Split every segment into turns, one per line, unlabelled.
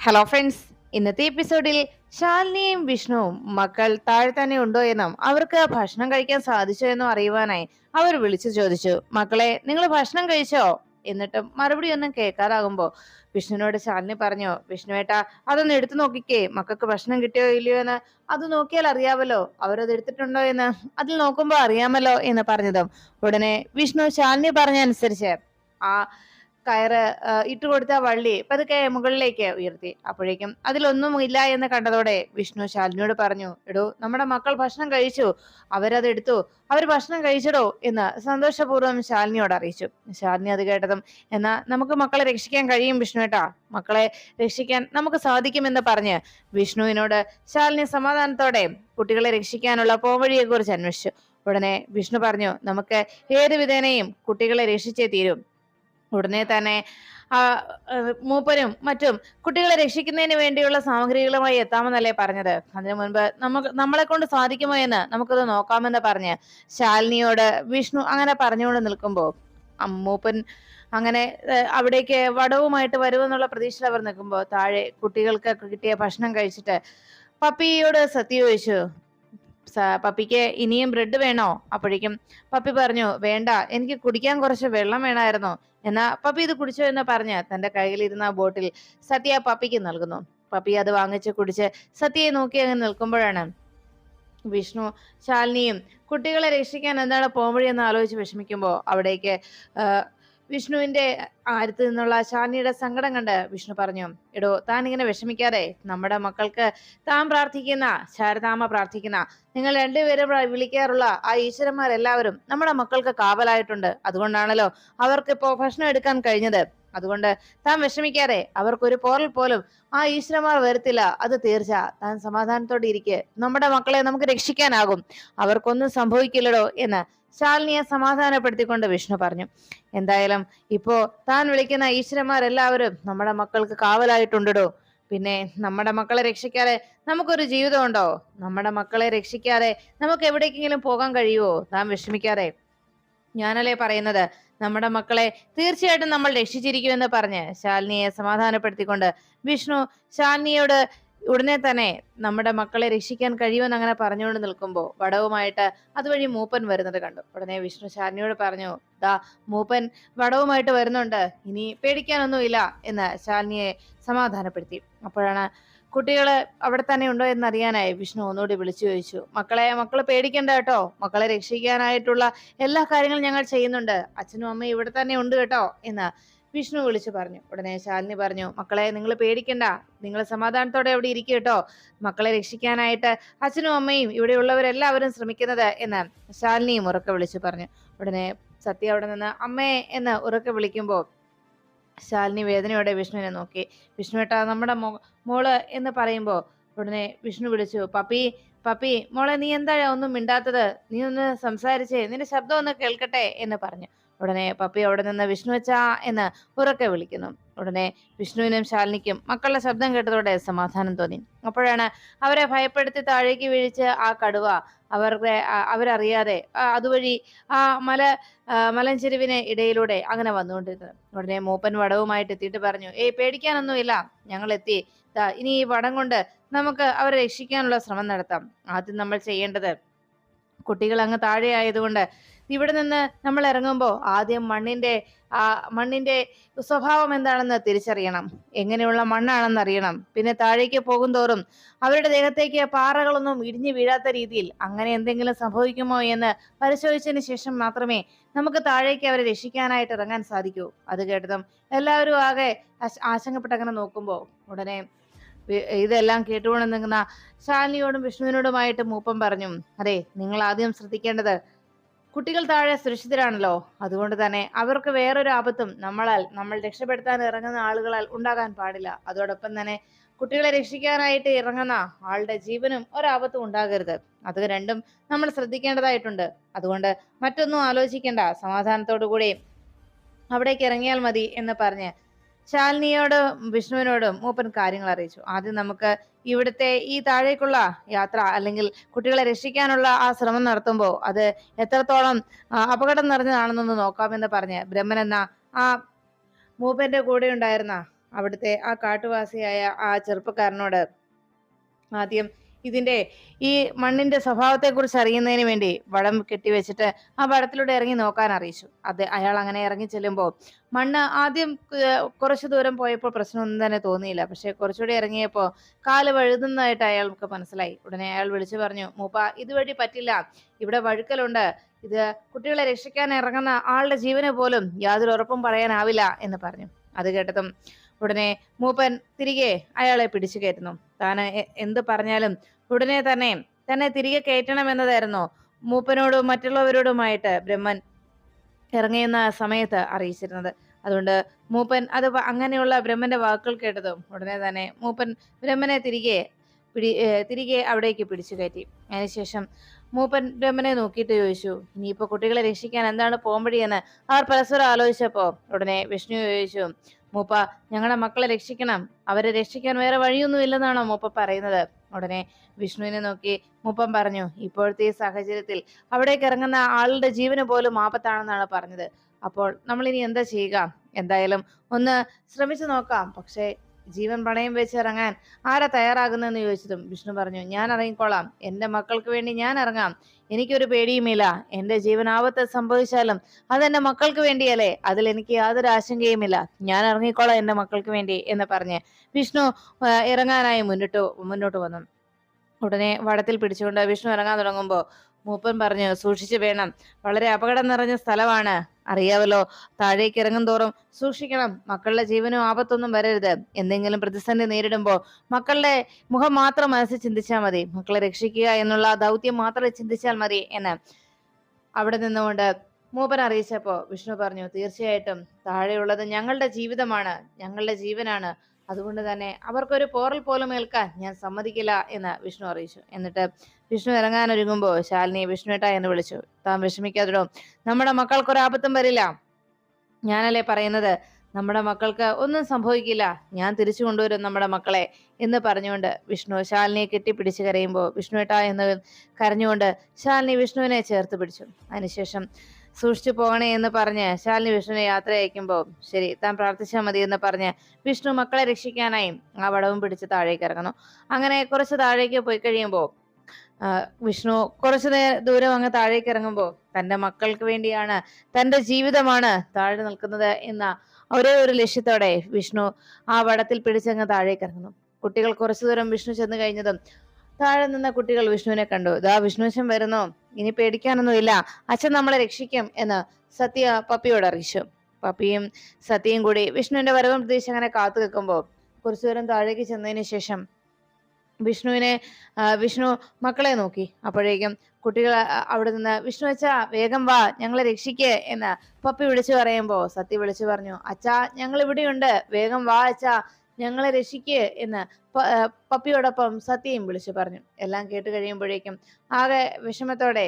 Hello friends ഇന്നത്തെ എപ്പിസോഡിൽ ശാലിനിയും വിഷ്ണുവും മക്കൾ താഴെ തന്നെ ഉണ്ടോ എന്നും അവർക്ക് ഭക്ഷണം കഴിക്കാൻ സാധിച്ചോ എന്നും അറിയുവാനായി അവർ വിളിച്ചു ചോദിച്ചു. മക്കളെ നിങ്ങൾ ഭക്ഷണം കഴിച്ചോ? എന്നിട്ടും മറുപടി ഒന്നും കേൾക്കാതാകുമ്പോ വിഷ്ണുവിനോട് ശാലിനി പറഞ്ഞു വിഷ്ണുവേട്ടാ അതൊന്ന് എടുത്തു നോക്കിക്കേ. മക്കൾക്ക് ഭക്ഷണം കിട്ടിയോ ഇല്ലയോ എന്ന് അത് നോക്കിയാൽ അറിയാമല്ലോ അവരത് എടുത്തിട്ടുണ്ടോ എന്ന് അതിൽ നോക്കുമ്പോൾ അറിയാമല്ലോ എന്ന് പറഞ്ഞതും ഉടനെ വിഷ്ണു ശാലിനി പറഞ്ഞ അനുസരിച്ച് ആ കയറ് ഇട്ടുകൊടുത്ത വള്ളി പതുക്കെ മുകളിലേക്ക് ഉയർത്തി. അപ്പോഴേക്കും അതിലൊന്നും ഇല്ല എന്ന് കണ്ടതോടെ വിഷ്ണു ശാലിനിയോട് പറഞ്ഞു എടോ നമ്മുടെ മക്കൾ ഭക്ഷണം കഴിച്ചു. അവരത് എടുത്തു. അവർ ഭക്ഷണം കഴിച്ചടോ എന്ന് സന്തോഷപൂർവം ശാലിനിയോട് അറിയിച്ചു. ശാലിനി അത് കേട്ടതും എന്നാ നമുക്ക് മക്കളെ രക്ഷിക്കാൻ കഴിയും വിഷ്ണു ഏട്ടാ. മക്കളെ രക്ഷിക്കാൻ നമുക്ക് സാധിക്കുമെന്ന് പറഞ്ഞ് വിഷ്ണുവിനോട് ശാലിനി സമാധാനത്തോടെ കുട്ടികളെ രക്ഷിക്കാനുള്ള പോംവഴിയെ കുറിച്ച് അന്വേഷിച്ചു. ഉടനെ വിഷ്ണു പറഞ്ഞു നമുക്ക് ഏത് വിധേനയും കുട്ടികളെ രക്ഷിച്ചേ തീരും. ഉടനെ തന്നെ മൂപ്പനും മറ്റും കുട്ടികളെ രക്ഷിക്കുന്നതിന് വേണ്ടിയുള്ള സാമഗ്രികളുമായി എത്താമെന്നല്ലേ പറഞ്ഞത്. അതിനു മുൻപ് നമുക്ക് നമ്മളെ കൊണ്ട് സാധിക്കുമോ എന്ന് നമുക്കത് നോക്കാമെന്ന് പറഞ്ഞ് ശാലിനിയോട് വിഷ്ണു അങ്ങനെ പറഞ്ഞുകൊണ്ട് നിൽക്കുമ്പോൾ അമ്മൂപ്പൻ അങ്ങനെ അവിടേക്ക് വടവുമായിട്ട് വരുമെന്നുള്ള പ്രതീക്ഷയിൽ അവർ നിൽക്കുമ്പോൾ താഴെ കുട്ടികൾക്ക് കിട്ടിയ ഭക്ഷണം കഴിച്ചിട്ട് പപ്പിയോട് സത്യ ചോദിച്ചു പപ്പിക്ക് ഇനിയും ബ്രെഡ് വേണോ? അപ്പോഴേക്കും പപ്പി പറഞ്ഞു വേണ്ട എനിക്ക് കുടിക്കാൻ കുറച്ച് വെള്ളം വേണമായിരുന്നു. എന്നാ പപ്പി ഇത് കുടിച്ചോ എന്ന് പറഞ്ഞ് തന്റെ കയ്യിലിരുന്ന ബോട്ടിൽ സത്യ പപ്പിക്ക് നൽകുന്നു. പപ്പി അത് വാങ്ങിച്ച് കുടിച്ച് സത്യയെ നോക്കി അങ്ങ് നിൽക്കുമ്പോഴാണ് വിഷ്ണു ശാലിനിയും കുട്ടികളെ രക്ഷിക്കാൻ എന്താണ് പോംവഴി എന്ന് ആലോചിച്ച് വിഷമിക്കുമ്പോൾ അവിടേക്ക് വിഷ്ണുവിന്റെ ആരത്ത് നിന്നുള്ള ശാലിനിയുടെ സങ്കടം കണ്ട് വിഷ്ണു പറഞ്ഞു എടോ താൻ ഇങ്ങനെ വിഷമിക്കാതെ നമ്മുടെ മക്കൾക്ക് താൻ പ്രാർത്ഥിക്കുന്ന ശാരദാമ്മ പ്രാർത്ഥിക്കുന്ന നിങ്ങൾ രണ്ടുപേരും വിളിക്കാറുള്ള ആ ഈശ്വരന്മാരെല്ലാവരും നമ്മുടെ മക്കൾക്ക് കാവലായിട്ടുണ്ട്. അതുകൊണ്ടാണല്ലോ അവർക്കിപ്പോ ഭക്ഷണം എടുക്കാൻ കഴിഞ്ഞത്. അതുകൊണ്ട് താൻ വിഷമിക്കാതെ അവർക്കൊരു പോറൽ പോലും ആ ഈശ്വരന്മാർ വരുത്തില്ല. അത് തീർച്ച. താൻ സമാധാനത്തോടെ ഇരിക്കെ. നമ്മുടെ മക്കളെ നമുക്ക് രക്ഷിക്കാനാകും. അവർക്കൊന്നും സംഭവിക്കില്ലടോ എന്ന് ശാലിനിയെ സമാധാനപ്പെടുത്തിക്കൊണ്ട് വിഷ്ണു പറഞ്ഞു എന്തായാലും ഇപ്പോ താൻ വിളിക്കുന്ന ഈശ്വരന്മാരെല്ലാവരും നമ്മുടെ മക്കൾക്ക് കാവലായിട്ടുണ്ടോ പിന്നെ നമ്മുടെ മക്കളെ രക്ഷിക്കാതെ നമുക്കൊരു ജീവിതമുണ്ടോ നമ്മുടെ മക്കളെ രക്ഷിക്കാതെ നമുക്ക് എവിടേക്കെങ്കിലും പോകാൻ കഴിയുമോ താൻ വിഷമിക്കാതെ. ഞാനല്ലേ പറയുന്നത് നമ്മുടെ മക്കളെ തീർച്ചയായിട്ടും നമ്മൾ രക്ഷിച്ചിരിക്കുമെന്ന് പറഞ്ഞ് ശാലിനിയെ സമാധാനപ്പെടുത്തിക്കൊണ്ട് വിഷ്ണു ശാലിനിയോട് ഉടനെ തന്നെ നമ്മുടെ മക്കളെ രക്ഷിക്കാൻ കഴിയുമെന്ന് അങ്ങനെ പറഞ്ഞുകൊണ്ട് നിൽക്കുമ്പോൾ വടവുമായിട്ട് അതുവഴി മൂപ്പൻ വരുന്നത് കണ്ടു. ഉടനെ വിഷ്ണു ശാലിനിയോട് പറഞ്ഞു ദാ മൂപ്പൻ വടവുമായിട്ട് വരുന്നുണ്ട്. ഇനി പേടിക്കാനൊന്നുമില്ല എന്ന് ശാലിനിയെ സമാധാനപ്പെടുത്തി. അപ്പോഴാണ് കുട്ടികൾ അവിടെ തന്നെ ഉണ്ടോ എന്ന് അറിയാനായി വിഷ്ണു ഒന്നുകൂടി വിളിച്ചു ചോദിച്ചു. മക്കളെ മക്കൾ പേടിക്കണ്ട കേട്ടോ. മക്കളെ രക്ഷിക്കാനായിട്ടുള്ള എല്ലാ കാര്യങ്ങളും ഞങ്ങൾ ചെയ്യുന്നുണ്ട്. അച്ഛനും അമ്മയും ഇവിടെ തന്നെ ഉണ്ട് കേട്ടോ എന്ന് വിഷ്ണു വിളിച്ചു പറഞ്ഞു. ഉടനെ ശാലിനി പറഞ്ഞു മക്കളെ നിങ്ങൾ പേടിക്കണ്ട. നിങ്ങൾ സമാധാനത്തോടെ അവിടെ ഇരിക്കും കേട്ടോ. മക്കളെ രക്ഷിക്കാനായിട്ട് അച്ഛനും അമ്മയും ഇവിടെയുള്ളവരെല്ലാവരും ശ്രമിക്കുന്നത് എന്ന് ശാലിനിയും ഉറക്കെ വിളിച്ചു പറഞ്ഞു. ഉടനെ സത്യ അവിടെ നിന്ന് അമ്മേ എന്ന് ഉറക്കെ വിളിക്കുമ്പോൾ ശാലിനി വേദനയോടെ വിഷ്ണുവിനെ നോക്കി. വിഷ്ണു ഏട്ടാ നമ്മുടെ മോൾ എന്ന് പറയുമ്പോൾ ഉടനെ വിഷ്ണു വിളിച്ചു പപ്പി പപ്പി മോളെ നീ എന്താ ഒന്നും മിണ്ടാത്തത്? നീ ഒന്ന് സംസാരിച്ചേ നിന്റെ ശബ്ദം ഒന്ന് കേൾക്കട്ടെ എന്ന് പറഞ്ഞു. ഉടനെ പപ്പി അവിടെ നിന്ന് വിഷ്ണു വെച്ചാ എന്ന് ഉറക്കെ വിളിക്കുന്നു. ഉടനെ വിഷ്ണുവിനും ശാലിനിക്കും മക്കളുടെ ശബ്ദം കേട്ടതോടെ സമാധാനം തോന്നി. അപ്പോഴാണ് അവരെ ഭയപ്പെടുത്തി താഴേക്ക് വീഴിച്ച് ആ കടുവ അവരുടെ അവരറിയാതെ അതുവഴി ആ മല മലഞ്ചെരുവിനെ ഇടയിലൂടെ അങ്ങനെ വന്നുകൊണ്ടിരുന്നത്. ഉടനെ മൂപ്പൻ വടവുമായിട്ട് എത്തിയിട്ട് പറഞ്ഞു ഏയ് പേടിക്കാനൊന്നുമില്ല. ഞങ്ങൾ എത്തി ഇനി ഈ വടം കൊണ്ട് നമുക്ക് അവരെ രക്ഷിക്കാനുള്ള ശ്രമം നടത്താം. ആദ്യം നമ്മൾ ചെയ്യേണ്ടത് കുട്ടികൾ അങ്ങ് താഴെ ആയതുകൊണ്ട് ഇവിടെ നിന്ന് നമ്മൾ ഇറങ്ങുമ്പോൾ ആദ്യം മണ്ണിന്റെ ആ മണ്ണിന്റെ സ്വഭാവം എന്താണെന്ന് തിരിച്ചറിയണം. എങ്ങനെയുള്ള മണ്ണാണെന്ന് അറിയണം. പിന്നെ താഴേക്ക് പോകും തോറും അവരുടെ ദേഹത്തേക്ക് പാറകളൊന്നും ഇടിഞ്ഞു വീഴാത്ത രീതിയിൽ അങ്ങനെ എന്തെങ്കിലും സംഭവിക്കുമോ എന്ന് പരിശോധിച്ചതിന് ശേഷം മാത്രമേ നമുക്ക് താഴേക്ക് അവരെ രക്ഷിക്കാനായിട്ട് ഇറങ്ങാൻ സാധിക്കൂ. അത് കേട്ടതും എല്ലാവരും ആകെ ആശങ്കപ്പെട്ടങ്ങനെ നോക്കുമ്പോൾ ഉടനെ ഇതെല്ലാം കേട്ടുകൊണ്ട് നിൽക്കുന്ന ശാലിനിയോടും വിഷ്ണുവിനോടുമായിട്ട് മൂപ്പൻ പറഞ്ഞു അതെ നിങ്ങൾ ആദ്യം ശ്രദ്ധിക്കേണ്ടത് കുട്ടികൾ താഴെ സുരക്ഷിതരാണല്ലോ. അതുകൊണ്ട് തന്നെ അവർക്ക് വേറൊരു ആപത്തും നമ്മളാൽ നമ്മൾ രക്ഷപ്പെടുത്താൻ ഇറങ്ങുന്ന ആളുകളാൽ ഉണ്ടാകാൻ പാടില്ല. അതോടൊപ്പം തന്നെ കുട്ടികളെ രക്ഷിക്കാനായിട്ട് ഇറങ്ങുന്ന ആളുടെ ജീവനും ഒരാപത്തും ഉണ്ടാകരുത്. അത് രണ്ടും നമ്മൾ ശ്രദ്ധിക്കേണ്ടതായിട്ടുണ്ട്. അതുകൊണ്ട് മറ്റൊന്നും ആലോചിക്കേണ്ട. സമാധാനത്തോടു കൂടി അവിടേക്ക് ഇറങ്ങിയാൽ മതി എന്ന് പറഞ്ഞ് ശാലിനിയോടും വിഷ്ണുവിനോടും മൂപ്പൻ കാര്യങ്ങൾ അറിയിച്ചു. ആദ്യം നമുക്ക് ഇവിടുത്തെ ഈ താഴേക്കുള്ള യാത്ര അല്ലെങ്കിൽ കുട്ടികളെ രക്ഷിക്കാനുള്ള ആ ശ്രമം നടത്തുമ്പോൾ അത് എത്രത്തോളം അപകടം നിറഞ്ഞതാണെന്നൊന്ന് നോക്കാമെന്ന് പറഞ്ഞ് ബ്രഹ്മൻ എന്ന ആ മൂപ്പന്റെ കൂടെ ഉണ്ടായിരുന്ന അവിടുത്തെ ആ കാട്ടുവാസിയായ ആ ചെറുപ്പക്കാരനോട് ആദ്യം ഇതിന്റെ ഈ മണ്ണിന്റെ സ്വഭാവത്തെക്കുറിച്ച് അറിയുന്നതിന് വേണ്ടി വടം കെട്ടിവെച്ചിട്ട് ആ വടത്തിലൂടെ ഇറങ്ങി നോക്കാൻ അറിയിച്ചു. അത് അയാൾ അങ്ങനെ ഇറങ്ങി ചെല്ലുമ്പോൾ മണ്ണ് ആദ്യം കുറച്ചു ദൂരം പോയപ്പോൾ പ്രശ്നമൊന്നും തന്നെ തോന്നിയില്ല. പക്ഷെ കുറച്ചുകൂടി ഇറങ്ങിയപ്പോൾ കാൽ വഴുതുന്നതായിട്ട് അയാൾക്ക് മനസ്സിലായി. ഉടനെ അയാൾ വിളിച്ചു പറഞ്ഞു മൂപ്പ ഇതുവഴി പറ്റില്ല. ഇവിടെ വഴുക്കലുണ്ട്. ഇത് കുട്ടികളെ രക്ഷിക്കാൻ ഇറങ്ങുന്ന ആളുടെ ജീവന് പോലും യാതൊരു ഉറപ്പും പറയാനാവില്ല എന്ന് പറഞ്ഞു. അത് കേട്ടതും ഉടനെ മൂപ്പൻ തിരികെ അയാളെ പിടിച്ചു കയറ്റുന്നു. താൻ എന്ത് പറഞ്ഞാലും ഉടനെ തന്നെ തന്നെ തിരികെ കയറ്റണം എന്നതായിരുന്നു മൂപ്പനോടും മറ്റുള്ളവരോടുമായിട്ട് ബ്രഹ്മൻ ഇറങ്ങിയുന്ന സമയത്ത് അറിയിച്ചിരുന്നത്. അതുകൊണ്ട് മൂപ്പൻ അത് അങ്ങനെയുള്ള ബ്രഹ്മന്റെ വാക്കുകൾ കേട്ടതും ഉടനെ തന്നെ മൂപ്പൻ ബ്രഹ്മനെ തിരികെ പിടി തിരികെ അവിടേക്ക് പിടിച്ചു കയറ്റി. അതിനുശേഷം മൂപ്പൻ ബ്രഹ്മനെ നോക്കിയിട്ട് ചോദിച്ചു ഇനിയിപ്പോൾ കുട്ടികളെ രക്ഷിക്കാൻ എന്താണ് പോംവഴിയെന്ന്? അവർ പരസ്പരം ആലോചിച്ചപ്പോൾ ഉടനെ വിഷ്ണു ചോദിച്ചു മൂപ്പ ഞങ്ങളുടെ മക്കളെ രക്ഷിക്കണം. അവരെ രക്ഷിക്കാൻ വേറെ വഴിയൊന്നും ഇല്ലെന്നാണോ മൂപ്പ പറയുന്നത്. ഉടനെ വിഷ്ണുവിനെ നോക്കി മൂപ്പൻ പറഞ്ഞു ഇപ്പോഴത്തെ ഈ സാഹചര്യത്തിൽ അവിടേക്ക് ഇറങ്ങുന്ന ആളുടെ ജീവന് പോലും ആപത്താണെന്നാണ് പറഞ്ഞത്. അപ്പോൾ നമ്മൾ ഇനി എന്താ ചെയ്യുക? എന്തായാലും ഒന്ന് ശ്രമിച്ചു നോക്കാം. പക്ഷേ ജീവൻ പണയം വെച്ച് ഇറങ്ങാൻ ആരാ തയ്യാറാകുന്നതെന്ന് ചോദിച്ചതും വിഷ്ണു പറഞ്ഞു ഞാൻ ഇറങ്ങിക്കോളാം. എന്റെ മക്കൾക്ക് വേണ്ടി ഞാൻ ഇറങ്ങാം. എനിക്കൊരു പേടിയുമില്ല. എന്റെ ജീവൻ ആപത്ത് സംഭവിച്ചാലും അതെന്റെ മക്കൾക്ക് വേണ്ടിയല്ലേ? അതിൽ എനിക്ക് യാതൊരു ആശങ്കയുമില്ല. ഞാൻ ഇറങ്ങിക്കോളാം എന്റെ മക്കൾക്ക് വേണ്ടി എന്ന് പറഞ്ഞ് വിഷ്ണു ഇറങ്ങാനായി മുന്നിട്ട് മുന്നോട്ട് വന്നു. ഉടനെ വടത്തിൽ പിടിച്ചുകൊണ്ട് വിഷ്ണു ഇറങ്ങാൻ തുടങ്ങുമ്പോൾ മൂപ്പൻ പറഞ്ഞു സൂക്ഷിച്ചു വേണം. വളരെ അപകടം നിറഞ്ഞ സ്ഥലമാണ്. അറിയാവല്ലോ താഴേക്ക് ഇറങ്ങും തോറും സൂക്ഷിക്കണം. മക്കളുടെ ജീവനും ആപത്തൊന്നും വരരുത്. എന്തെങ്കിലും പ്രതിസന്ധി നേരിടുമ്പോൾ മക്കളുടെ മുഖം മാത്രം മനസ്സിൽ ചിന്തിച്ചാൽ മതി. മക്കളെ രക്ഷിക്കുക എന്നുള്ള ദൗത്യം മാത്രം ചിന്തിച്ചാൽ മതി എന്ന് അവിടെ നിന്നുകൊണ്ട് മൂപ്പൻ അറിയിച്ചപ്പോ വിഷ്ണു പറഞ്ഞു തീർച്ചയായിട്ടും താഴെയുള്ളത് ഞങ്ങളുടെ ജീവിതമാണ്. ഞങ്ങളുടെ ജീവനാണ്. അതുകൊണ്ട് തന്നെ അവർക്കൊരു പോറൽ പോലും ഏൽക്കാൻ ഞാൻ സമ്മതിക്കില്ല എന്ന് വിഷ്ണു അറിയിച്ചു. എന്നിട്ട് വിഷ്ണു ഇറങ്ങാനൊരുങ്ങുമ്പോൾ ശാലിനി വിഷ്ണുവേട്ട എന്ന് വിളിച്ചു. താൻ വിഷമിക്കാതിടോ. നമ്മുടെ മക്കൾക്ക് ഒരു ആപത്തും വരില്ല. ഞാനല്ലേ പറയുന്നത്? നമ്മുടെ മക്കൾക്ക് ഒന്നും സംഭവിക്കില്ല. ഞാൻ തിരിച്ചു കൊണ്ടുവരും നമ്മുടെ മക്കളെ എന്ന് പറഞ്ഞുകൊണ്ട് വിഷ്ണു ശാലിനിയെ കെട്ടിപ്പിടിച്ച് കരയുമ്പോൾ വിഷ്ണുവേട്ട എന്ന് കരഞ്ഞുകൊണ്ട് ശാലിനി വിഷ്ണുവിനെ ചേർത്ത് പിടിച്ചു. അതിനുശേഷം സൂക്ഷിച്ചു പോകണേ എന്ന് പറഞ്ഞ് ശാലിനി വിഷ്ണുവിനെ യാത്ര അയക്കുമ്പോൾ ശരി താൻ പ്രാർത്ഥിച്ചാൽ മതി എന്ന് പറഞ്ഞ് വിഷ്ണു മക്കളെ രക്ഷിക്കാനായി ആ വടവും പിടിച്ച് താഴേക്ക് ഇറങ്ങുന്നു. അങ്ങനെ കുറച്ച് താഴേക്ക് പോയി കഴിയുമ്പോൾ വിഷ്ണു കുറച്ചു നേരം ദൂരം അങ്ങ് താഴേക്ക് ഇറങ്ങുമ്പോൾ തന്റെ മക്കൾക്ക് വേണ്ടിയാണ് തന്റെ ജീവിതമാണ് താഴെ നിൽക്കുന്നത് എന്ന ഒരേ ഒരു ലക്ഷ്യത്തോടെ വിഷ്ണു ആ വടത്തിൽ പിടിച്ചങ്ങ് താഴേക്ക് ഇറങ്ങുന്നു. കുട്ടികൾ കുറച്ചു ദൂരം വിഷ്ണു ചെന്ന് കഴിഞ്ഞതും താഴെ നിന്ന കുട്ടികൾ വിഷ്ണുവിനെ കണ്ടു. ഇതാ വിഷ്ണുശം വരുന്നു. ഇനി പേടിക്കാനൊന്നുമില്ല. അച്ഛൻ നമ്മളെ രക്ഷിക്കും എന്ന് സത്യ പപ്പിയോട് അറിയിച്ചു. പപ്പിയും സത്യയും കൂടി വിഷ്ണുവിന്റെ വരവും പ്രതീക്ഷിച്ച് അങ്ങനെ കാത്തു നിൽക്കുമ്പോൾ കുറച്ചു ദൂരം താഴേക്ക് ചെന്നതിന് ശേഷം വിഷ്ണുവിനെ വിഷ്ണു മക്കളെ നോക്കി. അപ്പോഴേക്കും കുട്ടികൾ അവിടെ നിന്ന് വിഷ്ണു അച്ഛാ വേഗം വാ ഞങ്ങളെ രക്ഷിക്ക് എന്ന് പപ്പി വിളിച്ചു പറയുമ്പോ സത്യ വിളിച്ചു പറഞ്ഞു അച്ഛാ ഞങ്ങൾ ഇവിടെയുണ്ട് വേഗം വാ അച്ഛാ ഞങ്ങളെ രക്ഷിക്ക് എന്ന് പപ്പിയോടൊപ്പം സത്യയും വിളിച്ചു പറഞ്ഞു. എല്ലാം കേട്ട് കഴിയുമ്പോഴേക്കും ആകെ വിഷമത്തോടെ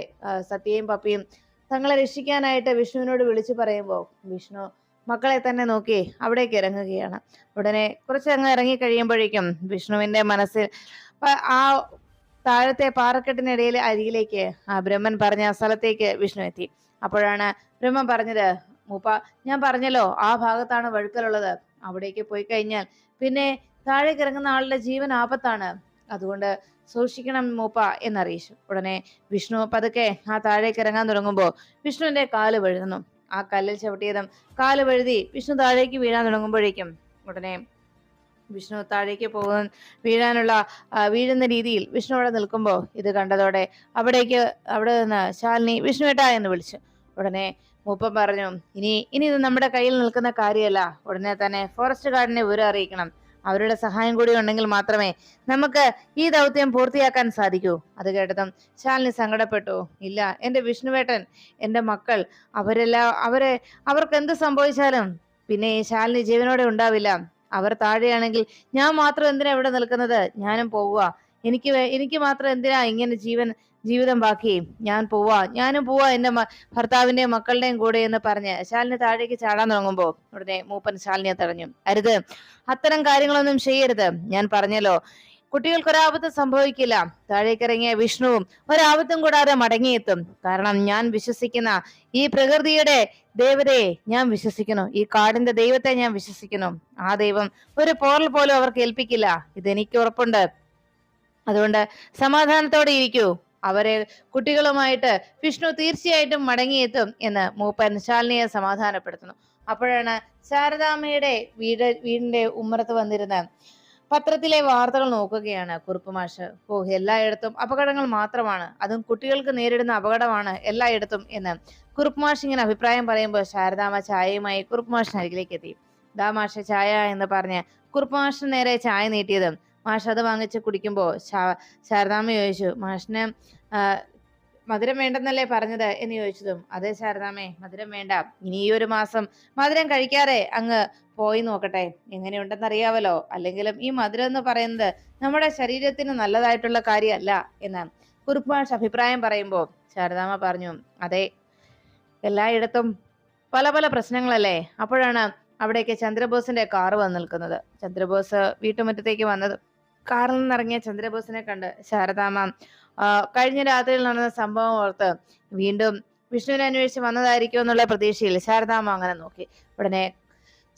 സത്യയും പപ്പിയും തങ്ങളെ രക്ഷിക്കാനായിട്ട് വിഷ്ണുവിനോട് വിളിച്ചു പറയുമ്പോൾ വിഷ്ണു മക്കളെ തന്നെ നോക്കി അവിടേക്ക് ഇറങ്ങുകയാണ്. ഉടനെ കുറച്ച് അങ്ങ് ഇറങ്ങി കഴിയുമ്പോഴേക്കും വിഷ്ണുവിന്റെ മനസ്സിൽ ആ താഴത്തെ പാറക്കെട്ടിനിടയിലെ അരികിലേക്ക് ആ ബ്രഹ്മൻ പറഞ്ഞ സ്ഥലത്തേക്ക് വിഷ്ണു എത്തി. അപ്പോഴാണ് ബ്രഹ്മൻ പറഞ്ഞത് മൂപ്പ ഞാൻ പറഞ്ഞല്ലോ ആ ഭാഗത്താണ് വഴുക്കലുള്ളത്. അവിടേക്ക് പോയി കഴിഞ്ഞാൽ പിന്നെ താഴേക്ക് ഇറങ്ങുന്ന ആളുടെ ജീവൻ ആപത്താണ്. അതുകൊണ്ട് സൂക്ഷിക്കണം മൂപ്പ എന്നറിയിച്ചു. ഉടനെ വിഷ്ണു പതുക്കെ ആ താഴേക്ക് ഇറങ്ങാൻ തുടങ്ങുമ്പോൾ വിഷ്ണുവിന്റെ കാൽ വഴുതുന്നു. ആ കല്ലിൽ ചവിട്ടിയതും കാൽ വഴുതി വിഷ്ണു താഴേക്ക് വീഴാൻ തുടങ്ങുമ്പോഴേക്കും ഉടനെ വിഷ്ണു താഴേക്ക് പോകാൻ വീഴാനുള്ള വീഴുന്ന രീതിയിൽ വിഷ്ണു അവിടെ നിൽക്കുമ്പോൾ ഇത് കണ്ടതോടെ അവിടേക്ക് അവിടെ നിന്ന് ശാലിനി വിഷ്ണുവേട്ട എന്ന് വിളിച്ചു. ഉടനെ മൂപ്പൻ പറഞ്ഞു ഇനി ഇനി ഇത് നമ്മുടെ കയ്യിൽ നിൽക്കുന്ന കാര്യമല്ല. ഉടനെ തന്നെ ഫോറസ്റ്റ് ഗാർഡിനെ വിവരം അറിയിക്കണം. അവരുടെ സഹായം കൂടി ഉണ്ടെങ്കിൽ മാത്രമേ നമുക്ക് ഈ ദൗത്യം പൂർത്തിയാക്കാൻ സാധിക്കൂ. അത് കേട്ടതും ശാലിനി സങ്കടപ്പെട്ടു. ഇല്ല എന്റെ വിഷ്ണുവേട്ടൻ എന്റെ മക്കൾ അവരെല്ലാം അവരെ അവർക്ക് എന്ത് സംഭവിച്ചാലും പിന്നെ ഈ ശാലിനി ജീവനോടെ ഉണ്ടാവില്ല. അവർ താഴെയാണെങ്കിൽ ഞാൻ മാത്രം എന്തിനാ ഇവിടെ നിൽക്കുന്നത്? ഞാനും പോവുക. എനിക്ക് എനിക്ക് മാത്രം എന്തിനാ ഇങ്ങനെ ജീവൻ ജീവിതം ബാക്കി? ഞാൻ പോവാ. ഞാനും പോവാ എന്റെ ഭർത്താവിന്റെയും മക്കളുടെയും കൂടെ എന്ന് പറഞ്ഞ് ശാലിനി താഴേക്ക് ചാടാൻ തുടങ്ങുമ്പോ ഉടനെ മൂപ്പൻ ശാലിനിയെ തടഞ്ഞു. അരുത്. അത്തരം കാര്യങ്ങളൊന്നും ചെയ്യരുത്. ഞാൻ പറഞ്ഞല്ലോ. കുട്ടികൾക്ക് ഒരാപത്തും സംഭവിക്കില്ല. താഴേക്കിറങ്ങിയ വിഷ്ണുവും ഒരാപത്തും കൂടാതെ മടങ്ങിയെത്തും. കാരണം ഞാൻ വിശ്വസിക്കുന്ന ഈ പ്രകൃതിയുടെ ദേവതയെ ഞാൻ വിശ്വസിക്കുന്നു. ഈ കാടിന്റെ ദൈവത്തെ ഞാൻ വിശ്വസിക്കുന്നു. ആ ദൈവം ഒരു പോറൽ പോലും അവർക്ക് ഏൽപ്പിക്കില്ല. ഇതെനിക്ക് ഉറപ്പുണ്ട്. അതുകൊണ്ട് സമാധാനത്തോടെ ഇരിക്കൂ. അവരെ കുട്ടികളുമായിട്ട് വിഷ്ണു തീർച്ചയായിട്ടും മടങ്ങിയെത്തും എന്ന് മൂപ്പൻ ശാലിനിയെ സമാധാനപ്പെടുത്തുന്നു. അപ്പോഴാണ് ശാരദാമ്മയുടെ വീട് വീടിന്റെ ഉമ്മറത്ത് വന്നിരുന്ന പത്രത്തിലെ വാർത്തകൾ നോക്കുകയാണ് കുറുപ്പ് മാഷ് ഓ എല്ലായിടത്തും അപകടങ്ങൾ മാത്രമാണ്. അതും കുട്ടികൾക്ക് നേരിടുന്ന അപകടമാണ് എല്ലായിടത്തും എന്ന് കുറുപ്പ് മാഷ് ഇങ്ങനെ അഭിപ്രായം പറയുമ്പോൾ ശാരദാമ്മ ചായയുമായി കുറുപ്പ് അരികിലേക്ക് എത്തി. ദാ മാഷ ചായ എന്ന് പറഞ്ഞ് കുറുപ്പ് മാഷിന് നേരെ ചായ നീട്ടിയതും മാഷ് അത് വാങ്ങിച്ച് കുടിക്കുമ്പോൾ ശാരദാമ്മ ചോദിച്ചു മാഷിന് മധുരം വേണ്ടെന്നല്ലേ പറഞ്ഞത്? എന്ന് ചോദിച്ചതും അതെ ശാരദാമേ മധുരം വേണ്ട. ഇനി ഈ ഒരു മാസം മധുരം കഴിക്കാതെ അങ്ങ് പോയി നോക്കട്ടെ. എങ്ങനെയുണ്ടെന്ന് അറിയാവല്ലോ അല്ലെങ്കിലും ഈ മധുരം എന്ന് പറയുന്നത് നമ്മുടെ ശരീരത്തിന് നല്ലതായിട്ടുള്ള കാര്യമല്ല എന്ന് കുറുപ്പാഷ് അഭിപ്രായം പറയുമ്പോൾ ശാരദാമ്മ പറഞ്ഞു അതെ എല്ലായിടത്തും പല പല പ്രശ്നങ്ങളല്ലേ? അപ്പോഴാണ് അവിടേക്ക് ചന്ദ്രബോസിന്റെ കാറ് വന്ന് നിൽക്കുന്നത്. ചന്ദ്രബോസ് വീട്ടുമുറ്റത്തേക്ക് വന്നത് കാറിൽ നിന്നിറങ്ങിയ ചന്ദ്രബോസിനെ കണ്ട് ശാരദാമ്മ കഴിഞ്ഞ രാത്രിയിൽ നടന്ന സംഭവം ഓർത്ത് വീണ്ടും വിഷ്ണുവിനെ അന്വേഷിച്ച് വന്നതായിരിക്കും എന്നുള്ള പ്രതീക്ഷയിൽ ശാരദാമ്മ അങ്ങനെ നോക്കി. ഉടനെ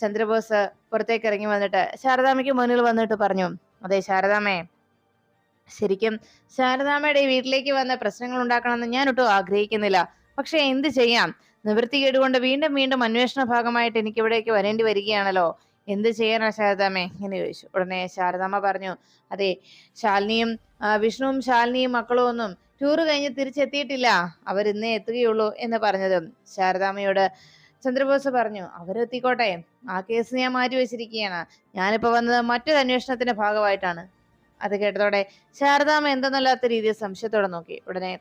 ചന്ദ്രബോസ് പുറത്തേക്ക് ഇറങ്ങി വന്നിട്ട് ശാരദാമ്മയ്ക്ക് മുന്നിൽ വന്നിട്ട് പറഞ്ഞു അതെ ശാരദാമേ ശരിക്കും ശാരദാമ്മയുടെ ഈ വീട്ടിലേക്ക് വന്ന പ്രശ്നങ്ങൾ ഉണ്ടാക്കണമെന്ന് ഞാൻ ഒട്ടും ആഗ്രഹിക്കുന്നില്ല. പക്ഷെ എന്ത് ചെയ്യാം? നിവൃത്തി കേടുകൊണ്ട് വീണ്ടും വീണ്ടും അന്വേഷണ ഭാഗമായിട്ട് എനിക്ക് ഇവിടേക്ക് വരേണ്ടി വരികയാണല്ലോ. എന്ത് ചെയ്യാനാ ശാരദാമ്മേ? എന്ന് ചോദിച്ചു. ഉടനെ ശാരദാമ്മ പറഞ്ഞു അതെ ശാലിനിയും വിഷ്ണുവും ശാലിനിയും മക്കളും ഒന്നും ടൂറ് കഴിഞ്ഞ് തിരിച്ചെത്തിയിട്ടില്ല. അവർ ഇന്നേ എത്തുകയുള്ളൂ എന്ന് പറഞ്ഞതും. ശാരദാമ്മയോട് ചന്ദ്രബോസ് പറഞ്ഞു അവരെത്തിക്കോട്ടെ ആ കേസ് ഞാൻ മാറ്റി വെച്ചിരിക്കുകയാണ്. ഞാനിപ്പോ വന്നത് മറ്റൊരു അന്വേഷണത്തിന്റെ ഭാഗമായിട്ടാണ്. അത് കേട്ടതോടെ ശാരദാമ്മ എന്തെന്നല്ലാത്ത രീതിയിൽ സംശയത്തോടെ നോക്കി. ഉടനെ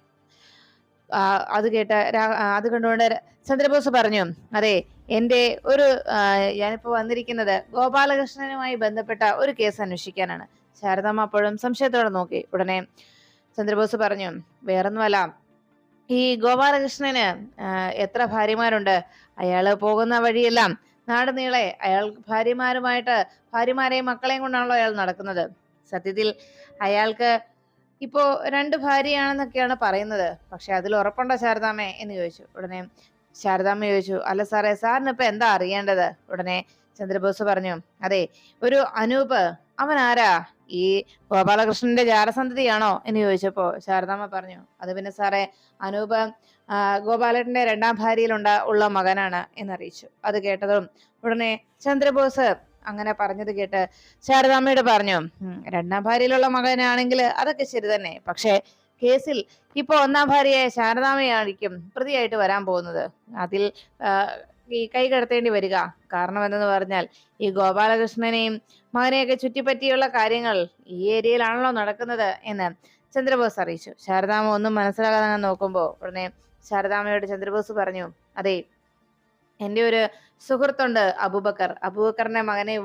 അത് കേട്ട അത് കണ്ടുകൊണ്ട് ചന്ദ്രബോസ് പറഞ്ഞു അതെ എന്റെ ഒരു ഞാനിപ്പോ വന്നിരിക്കുന്നത് ഗോപാലകൃഷ്ണനുമായി ബന്ധപ്പെട്ട ഒരു കേസ് അന്വേഷിക്കാനാണ്. ശാരദമ്മ അപ്പോഴും സംശയത്തോടെ നോക്കി. ഉടനെ ചന്ദ്രബോസ് പറഞ്ഞു വേറൊന്നുമല്ല. ഈ ഗോപാലകൃഷ്ണന് എത്ര ഭാര്യമാരുണ്ട്? അയാൾ പോകുന്ന വഴിയെല്ലാം നാട് നീളെ അയാൾ ഭാര്യമാരുമായിട്ട് ഭാര്യമാരെയും മക്കളെയും കൊണ്ടാണല്ലോ അയാൾ നടക്കുന്നത്. സത്യത്തിൽ അയാൾക്ക് ഇപ്പോ രണ്ട് ഭാര്യയാണെന്നൊക്കെയാണ് പറയുന്നത്. പക്ഷെ അതിൽ ഉറപ്പുണ്ടോ ശാരദാമേ എന്ന് ചോദിച്ചു. ഉടനെ ശാരദാമ്മ ചോദിച്ചു അല്ല സാറേ സാറിന് ഇപ്പൊ എന്താ അറിയേണ്ടത്? ഉടനെ ചന്ദ്രബോസ് പറഞ്ഞു അതെ ഒരു അനൂപ്. അവൻ ആരാ? ഈ ഗോപാലകൃഷ്ണന്റെ ജാരസന്ധതിയാണോ എന്ന് ചോദിച്ചപ്പോ ശാരദാമ്മ പറഞ്ഞു അത് പിന്നെ സാറേ അനൂപ് ഗോപാലന്റെ രണ്ടാം ഭാര്യയിലുണ്ട ഉള്ള മകനാണ് എന്നറിയിച്ചു. അത് കേട്ടതും ഉടനെ ചന്ദ്രബോസ് അങ്ങനെ പറഞ്ഞത് കേട്ട് ശാരദാമ്മയോട് പറഞ്ഞു രണ്ടാം ഭാര്യയിലുള്ള മകനാണെങ്കിൽ അതൊക്കെ ശരി തന്നെ. പക്ഷേ കേസിൽ ഇപ്പൊ ഒന്നാം ഭാര്യയായ ശാരദാമ്മയായിരിക്കും പ്രതിയായിട്ട് വരാൻ പോകുന്നത്. അതിൽ ഈ കൈ കടത്തേണ്ടി വരിക. കാരണം എന്തെന്ന് പറഞ്ഞാൽ ഈ ഗോപാലകൃഷ്ണനെയും മകനെയൊക്കെ ചുറ്റിപ്പറ്റിയുള്ള കാര്യങ്ങൾ ഈ ഏരിയയിലാണല്ലോ നടക്കുന്നത് എന്ന് ചന്ദ്രബോസ് അറിയിച്ചു. ശാരദാമ്മ ഒന്നും മനസ്സിലാകാതെ നോക്കുമ്പോൾ ഉടനെ ശാരദാമ്മയോട് ചന്ദ്രബോസ് പറഞ്ഞു അതെ എന്റെ ഒരു സുഹൃത്തുണ്ട് അബൂബക്കർ. അബൂബക്കറിന്റെ മകനെ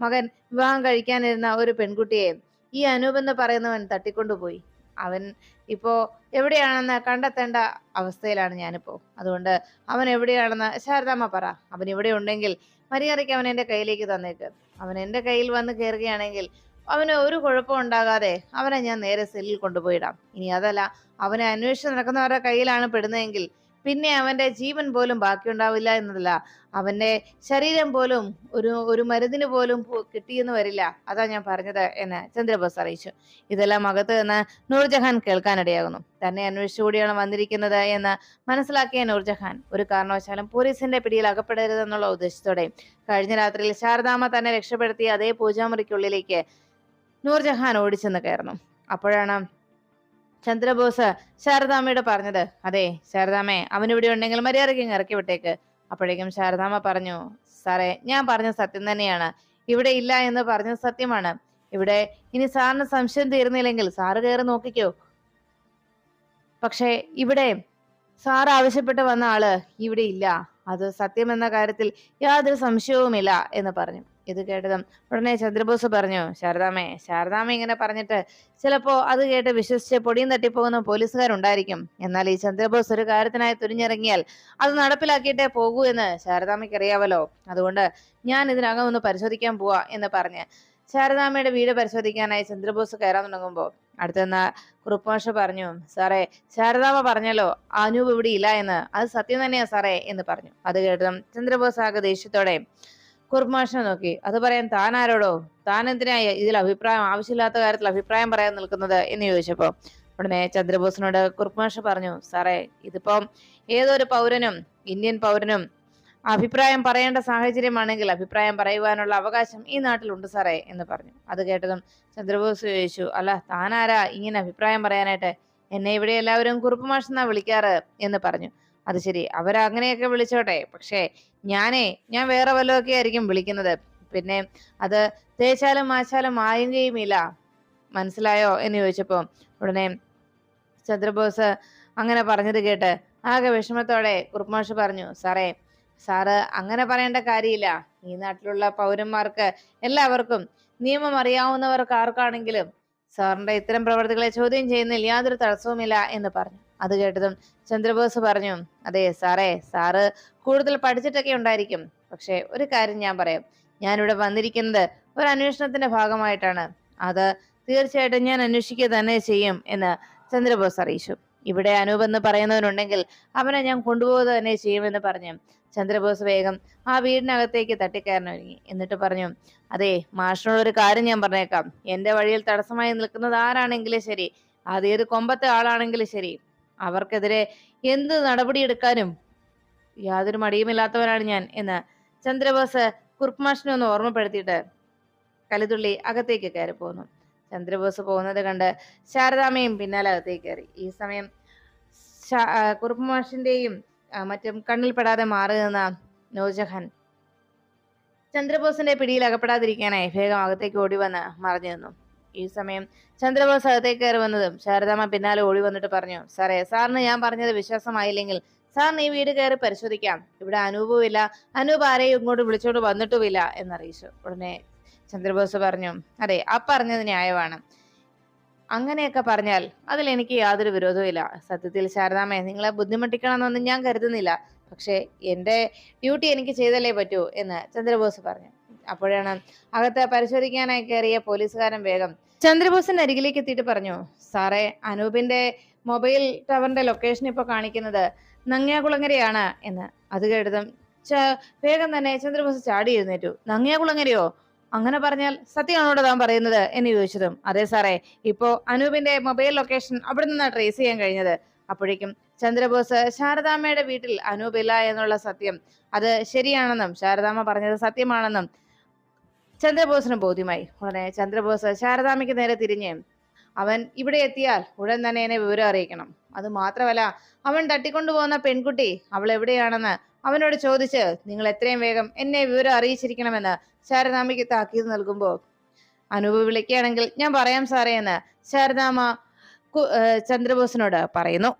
മകൻ വിവാഹം കഴിക്കാനിരുന്ന ഒരു പെൺകുട്ടിയെ ഈ അനൂപ് എന്ന് പറയുന്നവൻ തട്ടിക്കൊണ്ടുപോയി. അവൻ ഇപ്പോ എവിടെയാണെന്ന് കണ്ടെത്തേണ്ട അവസ്ഥയിലാണ് ഞാനിപ്പോ. അതുകൊണ്ട് അവൻ എവിടെയാണെന്ന് ശാരദാമ്മ പറ. അവൻ ഇവിടെ ഉണ്ടെങ്കിൽ മര്യാദയ്ക്ക് അവൻ എന്റെ കയ്യിലേക്ക് തന്നേക്ക്. അവൻ എന്റെ കയ്യിൽ വന്ന് കയറുകയാണെങ്കിൽ അവന് ഒരു കുഴപ്പം ഉണ്ടാകാതെ അവനെ ഞാൻ നേരെ സെല്ലിൽ കൊണ്ടുപോയിടാം. ഇനി അതല്ല അവനെ അന്വേഷിച്ച് നടക്കുന്നവരുടെ കയ്യിലാണ് പെടുന്നതെങ്കിൽ പിന്നെ അവന്റെ ജീവൻ പോലും ബാക്കിയുണ്ടാവില്ല എന്നതല്ല. അവന്റെ ശരീരം പോലും ഒരു ഒരു മരുന്നിന് പോലും കിട്ടിയെന്ന് വരില്ല. അതാ ഞാൻ പറഞ്ഞത് എന്ന് ചന്ദ്രബോസ് അറിയിച്ചു. ഇതെല്ലാം അകത്ത് നിന്ന് നൂർജഹാൻ കേൾക്കാനിടയാകുന്നു. തന്നെ അന്വേഷിച്ചുകൂടിയാണ് വന്നിരിക്കുന്നത് എന്ന് മനസ്സിലാക്കിയ നൂർജഹാൻ ഒരു കാരണവശാലും പോലീസിന്റെ പിടിയിൽ അകപ്പെടരുതെന്നുള്ള ഉദ്ദേശത്തോടെ. കഴിഞ്ഞ രാത്രിയിൽ ശാരദാമ്മ തന്നെ രക്ഷപ്പെടുത്തിയ അതേ പൂജാമുറിക്കുള്ളിലേക്ക് നൂർജഹാൻ ഓടിച്ചെന്ന് കയറുന്നു. അപ്പോഴാണ് ചന്ദ്രബോസ് ശാരദാമ്മയോട് പറഞ്ഞത് അതെ ശാരദാമ്മേ അവൻ ഇവിടെ ഉണ്ടെങ്കിൽ മര്യാദയ്ക്ക് ഇറക്കി വിട്ടേക്ക്. അപ്പോഴേക്കും ശാരദാമ്മ പറഞ്ഞു സാറേ ഞാൻ പറഞ്ഞ സത്യം തന്നെയാണ്. ഇവിടെ ഇല്ല എന്ന് പറഞ്ഞ സത്യമാണ്. ഇവിടെ ഇനി സാറിന് സംശയം തീർന്നില്ലെങ്കിൽ സാറ് കയറി നോക്കിക്കോ. പക്ഷേ ഇവിടെ സാർ ആവശ്യപ്പെട്ട് വന്ന ആൾ ഇവിടെ ഇല്ല. അത് സത്യം എന്ന കാര്യത്തിൽ യാതൊരു സംശയവുമില്ല എന്ന് പറഞ്ഞു. ഇത് കേട്ടതും. ഉടനെ ചന്ദ്രബോസ് പറഞ്ഞു ശാരദാമ്മേ ശാരദാമ്മ ഇങ്ങനെ പറഞ്ഞിട്ട് ചിലപ്പോ അത് കേട്ട് വിശ്വസിച്ച് പൊടിയും തട്ടിപ്പോകുന്ന പോലീസുകാരുണ്ടായിരിക്കും. എന്നാൽ ഈ ചന്ദ്രബോസ് ഒരു കാര്യത്തിനായി തുരിഞ്ഞിറങ്ങിയാൽ അത് നടപ്പിലാക്കിയിട്ടേ പോകൂ എന്ന് ശാരദാമ്മയ്ക്ക് അറിയാവല്ലോ അതുകൊണ്ട് ഞാൻ ഇതിനകം ഒന്ന് പരിശോധിക്കാൻ പോവാ എന്ന് പറഞ്ഞ് ശാരദാമ്മയുടെ വീട് പരിശോധിക്കാനായി ചന്ദ്രബോസ് കയറാൻ തുടങ്ങുമ്പോൾ അടുത്തുനിന്ന് കുറുപ്പാഷ പറഞ്ഞു സാറേ ശാരദാമ്മ പറഞ്ഞല്ലോ അനൂപ് ഇവിടെ ഇല്ല എന്ന്. അത് സത്യം തന്നെയാ സാറേ എന്ന് പറഞ്ഞു. അത് കേട്ടതും ചന്ദ്രബോസ് ആകെ ദേഷ്യത്തോടെ കുറുമാഷിനെ നോക്കി. അത് പറയാൻ താൻ ആരോടോ താൻ എന്തിനാ ഇതിൽ അഭിപ്രായം ആവശ്യമില്ലാത്ത കാര്യത്തിൽ അഭിപ്രായം പറയാൻ നിൽക്കുന്നത് എന്ന് ചോദിച്ചപ്പോ ഉടനെ ചന്ദ്രബോസിനോട് കുർമാഷ പറഞ്ഞു സാറേ ഇതിപ്പം ഏതൊരു പൗരനും ഇന്ത്യൻ പൗരനും അഭിപ്രായം പറയേണ്ട സാഹചര്യമാണെങ്കിൽ അഭിപ്രായം പറയുവാനുള്ള അവകാശം ഈ നാട്ടിലുണ്ട് സാറേ എന്ന് പറഞ്ഞു. അത് കേട്ടതും ചന്ദ്രബോസ് ചോദിച്ചു അല്ല താനാരാ ഇങ്ങനെ അഭിപ്രായം പറയാനായിട്ട്? എന്നെ ഇവിടെ എല്ലാവരും കുറുപ്പ് മാഷെന്നാ വിളിക്കാറ്? എന്ന് പറഞ്ഞു. അത് ശരി. അവരങ്ങനെയൊക്കെ വിളിച്ചോട്ടെ. പക്ഷേ ഞാനേ ഞാൻ വേറെ വല്ലതൊക്കെ ആയിരിക്കും വിളിക്കുന്നത്. പിന്നെ അത് തേച്ചാലും മാച്ചാലും മായുകയുമില്ല. മനസ്സിലായോ? എന്ന് ചോദിച്ചപ്പോ ഉടനെ ചന്ദ്രബോസ് അങ്ങനെ പറഞ്ഞത് കേട്ട് ആകെ വിഷമത്തോടെ കുർമാഷ് പറഞ്ഞു സാറേ സാറ് അങ്ങനെ പറയേണ്ട കാര്യമില്ല. ഈ നാട്ടിലുള്ള പൗരന്മാർക്ക് എല്ലാവർക്കും നിയമം അറിയാവുന്നവർക്ക് ആർക്കാണെങ്കിലും സാറിന്റെ ഇത്തരം പ്രവർത്തികളെ ചോദ്യം ചെയ്യുന്നതിൽ യാതൊരു തടസ്സവുമില്ല എന്ന് പറഞ്ഞു. അത് കേട്ടതും ചന്ദ്രബോസ് പറഞ്ഞു അതെ സാറേ സാറ് കൂടുതൽ പഠിച്ചിട്ടൊക്കെ ഉണ്ടായിരിക്കും. പക്ഷെ ഒരു കാര്യം ഞാൻ പറയാം. ഞാനിവിടെ വന്നിരിക്കുന്നത് ഒരു അന്വേഷണത്തിന്റെ ഭാഗമായിട്ടാണ്. അത് തീർച്ചയായിട്ടും ഞാൻ അന്വേഷിക്കുക തന്നെ ചെയ്യും എന്ന് ചന്ദ്രബോസ് അറിയിച്ചു. ഇവിടെ അനൂപ് എന്ന് പറയുന്നവനുണ്ടെങ്കിൽ അവനെ ഞാൻ കൊണ്ടുപോകുക തന്നെ ചെയ്യുമെന്ന് പറഞ്ഞു. ചന്ദ്രബോസ് വേഗം ആ വീടിനകത്തേക്ക് തട്ടിക്കയറാൻ ഒരുങ്ങി എന്നിട്ട് പറഞ്ഞു അതെ മാഷിനോട് ഒരു കാര്യം ഞാൻ പറഞ്ഞേക്കാം. എന്റെ വഴിയിൽ തടസ്സമായി നിൽക്കുന്നത് ആരാണെങ്കിലും ശരി അതേത് കൊമ്പത്തെ ആളാണെങ്കിലും ശരി. അവർക്കെതിരെ എന്ത് നടപടിയെടുക്കാനും യാതൊരു മടിയുമില്ലാത്തവനാണ് ഞാൻ എന്ന് ചന്ദ്രബോസ് കുർക്കുമാഷിനെ ഒന്ന് ഓർമ്മപ്പെടുത്തിയിട്ട് കലിതുള്ളി അകത്തേക്ക് കയറി പോന്നു ചന്ദ്രബോസ് പോകുന്നത് കണ്ട് ശാരദാമയും പിന്നാലെ അകത്തേക്ക് കയറി. ഈ സമയം കുറുപ്പമാഷിന്റെയും മറ്റും കണ്ണിൽപ്പെടാതെ മാറി നിന്ന നൂർജഹാൻ ചന്ദ്രബോസിന്റെ പിടിയിൽ അകപ്പെടാതിരിക്കാനായി വേഗം അകത്തേക്ക് ഓടി വന്ന് മറഞ്ഞു നിന്നു. ഈ സമയം ചന്ദ്രബോസ് അകത്തേക്ക് കയറി വന്നതും ശാരദാമ്മ പിന്നാലെ ഓടി വന്നിട്ട് പറഞ്ഞു സാറേ സാറിന് ഞാൻ പറഞ്ഞത് വിശ്വാസമായില്ലെങ്കിൽ സാറിന് ഈ വീട് കയറി പരിശോധിക്കാം. ഇവിടെ അനൂപുമില്ല അനൂപ് ആരെയും ഇങ്ങോട്ട് വിളിച്ചോണ്ട് വന്നിട്ടുമില്ല എന്നറിയിച്ചു. ഉടനെ ചന്ദ്രബോസ് പറഞ്ഞു അതെ ആ പറഞ്ഞത് ന്യായമാണ്. അങ്ങനെയൊക്കെ പറഞ്ഞാൽ അതിൽ എനിക്ക് യാതൊരു വിരോധവുമില്ല സത്യത്തിൽ ശാരദാമേ നിങ്ങളെ ബുദ്ധിമുട്ടിക്കണമെന്നൊന്നും ഞാൻ കരുതുന്നില്ല. പക്ഷേ എന്റെ ഡ്യൂട്ടി എനിക്ക് ചെയ്തല്ലേ പറ്റൂ എന്ന് ചന്ദ്രബോസ് പറഞ്ഞു. അപ്പോഴാണ് അകത്ത് പരിശോധിക്കാനായി കയറിയ പോലീസുകാരൻ വേഗം ചന്ദ്രബോസിന്റെ അരികിലേക്ക് എത്തിയിട്ട് പറഞ്ഞു സാറേ അനൂപിന്റെ മൊബൈൽ ടവറിന്റെ ലൊക്കേഷൻ ഇപ്പൊ കാണിക്കുന്നത് നങ്ങ്യാകുളങ്ങരയാണ് എന്ന്. അത് കേട്ടതും വേഗം തന്നെ ചന്ദ്രബോസ് ചാടി എഴുന്നേറ്റു. നങ്ങ്യാകുളങ്ങരയോ? അങ്ങനെ പറഞ്ഞാൽ സത്യമാണോട് താൻ പറയുന്നത് എന്ന് ചോദിച്ചതും. അതെ സാറേ ഇപ്പോ അനൂപിന്റെ മൊബൈൽ ലൊക്കേഷൻ അവിടെ നിന്നാണ് ട്രേസ് ചെയ്യാൻ കഴിഞ്ഞത്. അപ്പോഴേക്കും ചന്ദ്രബോസ് ശാരദാമ്മയുടെ വീട്ടിൽ അനൂപ് ഇല്ല എന്നുള്ള സത്യം. അത് ശരിയാണെന്നും ശാരദാമ്മ പറഞ്ഞത് സത്യമാണെന്നും ചന്ദ്രബോസിന് ബോധ്യമായി. ഉടനെ ചന്ദ്രബോസ് ശാരദാമ്മയ്ക്ക് നേരെ തിരിഞ്ഞ് അവൻ ഇവിടെ എത്തിയാൽ ഉടൻ തന്നെ എന്നെ വിവരം അറിയിക്കണം. അത് മാത്രമല്ല അവൻ തട്ടിക്കൊണ്ടുപോകുന്ന പെൺകുട്ടി അവൾ എവിടെയാണെന്ന് അവനോട് ചോദിച്ച് നിങ്ങൾ എത്രയും വേഗം എന്നെ വിവരം അറിയിച്ചിരിക്കണമെന്ന് ശാരദാമയ്ക്ക് താക്കീത് നൽകുമ്പോൾ അനൂപ് വിളിക്കുകയാണെങ്കിൽ ഞാൻ പറയാം സാറേ എന്ന് ശാരദാമ്മ ചന്ദ്രബോസിനോട് പറയുന്നു.